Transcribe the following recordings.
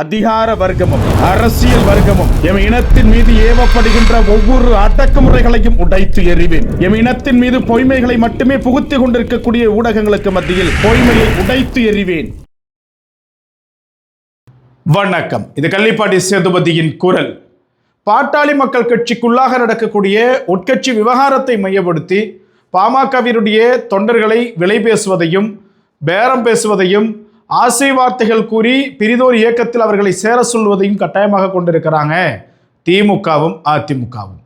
அதிகார வர்க்கமும் அரசியல் வர்க்கமும் எம் இனத்தின் மீது ஏவப்படுகின்ற ஒவ்வொரு அடக்குமுறைகளையும் உடைத்து எறிவேன். எம் இனத்தின் மீது பொய்மைகளை மட்டுமே புகுத்திக் கொண்டிருக்கக்கூடிய ஊடகங்களுக்கு மத்தியில் பொய்மையை உடைத்து எறிவேன். வணக்கம். இது கள்ளிப்பாடி சேதுபதியின் குரல். பாட்டாளி மக்கள் கட்சிக்குள்ளாக நடக்கக்கூடிய உட்கட்சி விவகாரத்தை மையப்படுத்தி பாமகவினுடைய தொண்டர்களை விலை பேசுவதையும் பேரம் பேசுவதையும் ஆசை வார்த்தைகள் கூறி பிரிதோர் இயக்கத்தில் அவர்களை சேர சொல்வதையும் கட்டாயமாக கொண்டிருக்கிறாங்க. திமுகவும் அதிமுகவும்.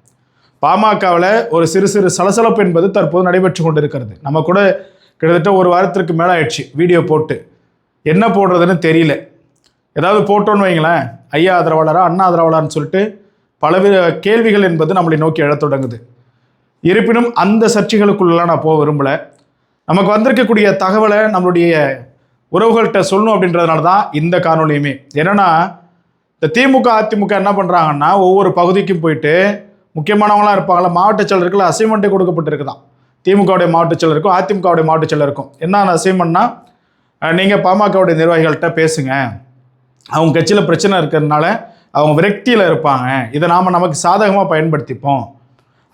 பாமகவில் ஒரு சிறு சிறு சலசலப்பு என்பது தற்போது நடைபெற்று கொண்டிருக்கிறது. நம்ம கூட கிட்டத்தட்ட ஒரு வாரத்திற்கு மேலே ஆயிடுச்சு வீடியோ போட்டு. என்ன போடுறதுன்னு தெரியல. ஏதாவது போட்டோன்னு வைங்களேன். ஐயா ஆதரவாளரா அண்ணா ஆதரவாளர்னு சொல்லிட்டு பலவித கேள்விகள் என்பது நம்மளை நோக்கி எழத் தொடங்குது. இருப்பினும் அந்த சர்ச்சைகளுக்குள்ளெல்லாம் நான் போக விரும்பல. நமக்கு வந்திருக்கக்கூடிய தகவலை நம்மளுடைய உறவுகள்கிட்ட சொல்லணும் அப்படின்றதுனால தான் இந்த காணொலியுமே என்னென்னா இந்த திமுக அதிமுக என்ன பண்ணுறாங்கன்னா ஒவ்வொரு பகுதிக்கும் போயிட்டு முக்கியமானவங்களாம் இருப்பாங்களா மாவட்ட செயலருக்கு அசைன்மெண்ட்டே கொடுக்கப்பட்டிருக்குதான். திமுகவுடைய மாவட்ட செயலருக்கும் அதிமுகவுடைய மாவட்ட செயலருக்கும் என்ன அசைன்மெண்ட்னா நீங்கள் பாமகவுடைய நிர்வாகிகள்கிட்ட பேசுங்க. அவங்க கட்சியில் பிரச்சனை இருக்கிறதுனால அவங்க விரக்தியில் இருப்பாங்க. இதை நாம் நமக்கு சாதகமாக பயன்படுத்திப்போம்.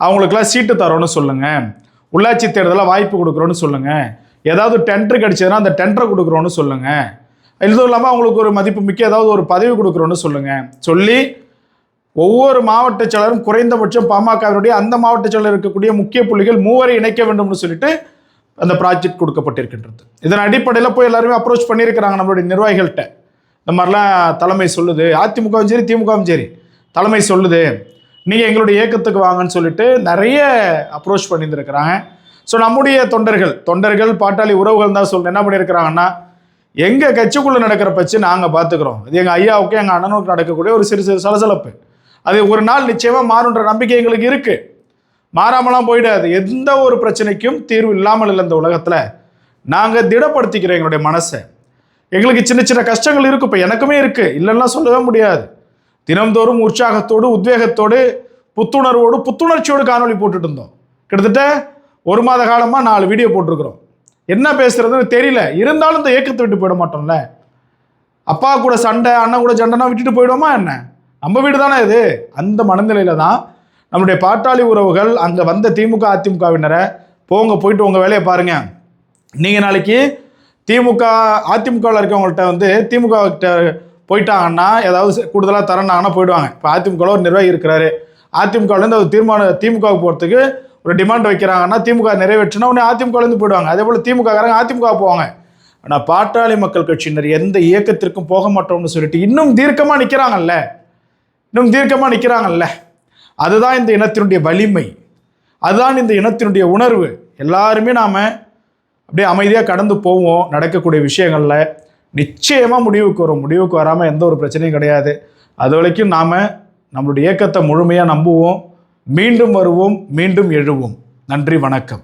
அவங்களுக்கெல்லாம் சீட்டு தரோன்னு சொல்லுங்கள் உள்ளாட்சி தேர்தலில் வாய்ப்பு கொடுக்குறோன்னு சொல்லுங்கள் ஏதாவது டெண்டர் கிடச்சதுன்னா அந்த டெண்டரை கொடுக்குறோன்னு சொல்லுங்கள் இதுவும் இல்லாமல் அவங்களுக்கு ஒரு மதிப்பு மிக்க ஏதாவது ஒரு பதவி கொடுக்குறோன்னு சொல்லுங்கள் சொல்லி ஒவ்வொரு மாவட்ட செயலரும் குறைந்தபட்சம் பாமகவினுடைய அந்த மாவட்ட செயலர் இருக்கக்கூடிய முக்கிய புள்ளிகள் மூவரை இணைக்க வேண்டும்னு சொல்லிட்டு அந்த ப்ராஜெக்ட் கொடுக்கப்பட்டிருக்கின்றது. இதன் அடிப்படையில் போய் எல்லாருமே அப்ரோச் பண்ணியிருக்கிறாங்க நம்மளுடைய நிர்வாகிகள்கிட்ட. இந்த மாதிரிலாம் தலைமை சொல்லுது. அதிமுகவும் சரி திமுகவும் சரி. தலைமை சொல்லுது. நீங்கள் எங்களுடைய இயக்கத்துக்கு வாங்கன்னு சொல்லிட்டு நிறைய அப்ரோச் பண்ணியிருந்துருக்கிறாங்க. ஸோ நம்முடைய தொண்டர்கள் தொண்டர்கள் பாட்டாளி உறவுகள் தான் சொல்ல என்ன பண்ணியிருக்கிறாங்கன்னா எங்கள் கட்சிக்குள்ளே நடக்கிற பச்சு நாங்கள் பார்த்துக்குறோம். அது எங்கள் ஐயாவுக்கும் எங்கள் அண்ணனுக்கு நடக்கக்கூடிய ஒரு சிறு சிறு சலசலப்பு. அது ஒரு நாள் நிச்சயமாக மாறுன்ற நம்பிக்கை எங்களுக்கு இருக்குது மாறாமலாம் போயிடாது. எந்த ஒரு பிரச்சனைக்கும் தீர்வு இல்லாமல் இல்லை இந்த உலகத்தில். நாங்கள் திடப்படுத்திக்கிறோம் எங்களுடைய மனசை. எங்களுக்கு சின்ன சின்ன கஷ்டங்கள் இருக்கும் இப்போ எனக்குமே இருக்குது இல்லைன்னா சொல்லவே முடியாது. தினம்தோறும் உற்சாகத்தோடு உத்வேகத்தோடு புத்துணர்வோடு புத்துணர்ச்சியோடு காணொளி போட்டுட்டு இருந்தோம். கிட்டத்தட்ட ஒரு மாத காலமாக நாலு வீடியோ போட்டிருக்கிறோம். என்ன பேசுகிறதுன்னு தெரியல. இருந்தாலும் இந்த இயக்கத்தை விட்டு போயிட மாட்டோம்ல. அப்பா கூட சண்டை அண்ணன் கூட சண்டைனா விட்டுட்டு போயிடுவோமா என்ன? நம்ம வீடு தானே இது. அந்த மனநிலையில தான் நம்முடைய பாட்டாளி உறவுகள் அங்கே வந்த திமுக அதிமுகவினரை போங்க போயிட்டு உங்கள் வேலையை பாருங்க. நீங்கள் நாளைக்கு திமுக அதிமுகவில் இருக்கவங்கள்ட்ட வந்து திமுக கிட்ட போயிட்டாங்கன்னா ஏதாவது கூடுதலாக தரனாங்கன்னா போயிடுவாங்க. இப்போ அதிமுகவில் ஒரு நிர்வாகி இருக்கிறாரு. அதிமுகவிலேருந்து அவர் தீர்மானம் திமுகவுக்கு போகிறதுக்கு ஒரு டிமாண்ட் வைக்கிறாங்கன்னா திமுக நிறைவேற்றினா உடனே அதிமுகலேருந்து போயிடுவாங்க. அதே போல் திமுகக்காரங்க அதிமுக போவாங்க. ஆனால் பாட்டாளி மக்கள் கட்சியினர் எந்த இயக்கத்திற்கும் போக மாட்டோம்னு சொல்லிட்டு இன்னும் தீர்க்கமாக நிற்கிறாங்கல்ல இன்னும் தீர்க்கமாக நிற்கிறாங்கல்ல அதுதான் இந்த இனத்தினுடைய வலிமை. அதுதான் இந்த இனத்தினுடைய உணர்வு. எல்லாருமே நாம் அப்படியே அமைதியாக கடந்து போவோம். நடக்கக்கூடிய விஷயங்களில் நிச்சயமாக முடிவுக்கு வரும். முடிவுக்கு வராமல் எந்த ஒரு பிரச்சனையும் கிடையாது. அது வரைக்கும் நாம் நம்மளுடைய இயக்கத்தை முழுமையாக நம்புவோம். மீண்டும் வருவோம் மீண்டும் எழுவோம். நன்றி வணக்கம்.